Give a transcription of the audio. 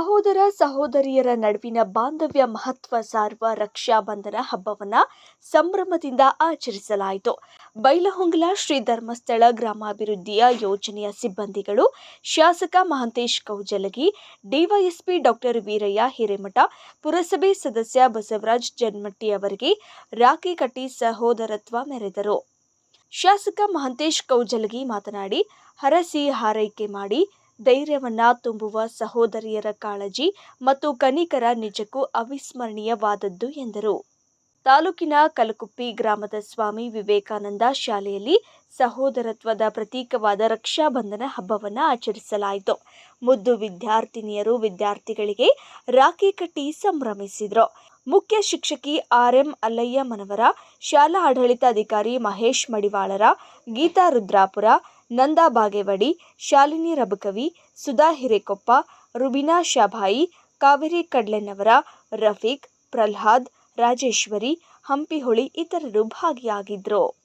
ಸಹೋದರಿಯರ ನಡುವಿನ ಬಾಂಧವ್ಯ ಮಹತ್ವ ಸಾರುವ ರಕ್ಷಾಬಂಧನ ಹಬ್ಬವನ್ನ ಸಂಭ್ರಮದಿಂದ ಆಚರಿಸಲಾಯಿತು. ಬೈಲಹೊಂಗಲ ಶ್ರೀ ಧರ್ಮಸ್ಥಳ ಗ್ರಾಮಾಭಿವೃದ್ಧಿಯ ಯೋಜನೆಯ ಸಿಬ್ಬಂದಿಗಳು ಶಾಸಕ ಮಹಂತೇಶ್ ಕೌಜಲಗಿ, ಡಿವೈಎಸ್ಪಿ ಡಾಕ್ಟರ್ ವೀರಯ್ಯ ಹಿರೇಮಠ, ಪುರಸಭೆ ಸದಸ್ಯ ಬಸವರಾಜ್ ಜನ್ಮಟ್ಟಿ ಅವರಿಗೆ ರಾಖಿ ಕಟ್ಟಿ ಸಹೋದರತ್ವ ಮೆರೆದರು. ಶಾಸಕ ಮಹಂತೇಶ್ ಕೌಜಲಗಿ ಮಾತನಾಡಿ, ಹರಸಿ ಹಾರೈಕೆ ಮಾಡಿ ಧೈರ್ಯವನ್ನ ತುಂಬುವ ಸಹೋದರಿಯರ ಕಾಳಜಿ ಮತ್ತು ಕನಿಕರ ನಿಜಕ್ಕೂ ಅವಿಸ್ಮರಣೀಯವಾದದ್ದು ಎಂದರು. ತಾಲೂಕಿನ ಕಲಕುಪ್ಪಿ ಗ್ರಾಮದ ಸ್ವಾಮಿ ವಿವೇಕಾನಂದ ಶಾಲೆಯಲ್ಲಿ ಸಹೋದರತ್ವದ ಪ್ರತೀಕವಾದ ರಕ್ಷಾಬಂಧನ ಹಬ್ಬವನ್ನು ಆಚರಿಸಲಾಯಿತು. ಮುದ್ದು ವಿದ್ಯಾರ್ಥಿನಿಯರು ವಿದ್ಯಾರ್ಥಿಗಳಿಗೆ ರಾಖಿ ಕಟ್ಟಿ ಸಂಭ್ರಮಿಸಿದರು. ಮುಖ್ಯ ಶಿಕ್ಷಕಿ ಆರ್ಎಂ ಅಲ್ಲಯ್ಯಮ್ಮನವರ ಶಾಲಾ ಆಡಳಿತಾಧಿಕಾರಿ ಮಹೇಶ್ ಮಡಿವಾಳರ, ಗೀತಾ ರುದ್ರಾಪುರ ನಂದಾ ಬಾಗೇವಾಡಿ, ಶಾಲಿನಿ ರಬಕವಿ, ಸುಧಾ ಹಿರೇಕೊಪ್ಪ, ರುಬಿನಾ ಶಾಭಾಯಿ, ಕಾವೇರಿ ಕಡ್ಲೆನವರ, ರಫೀಕ್, ಪ್ರಹ್ಲಾದ್, ರಾಜೇಶ್ವರಿ, ಹಂಪಿಹೊಳಿ ಇತರರು ಭಾಗಿಯಾಗಿದ್ದರು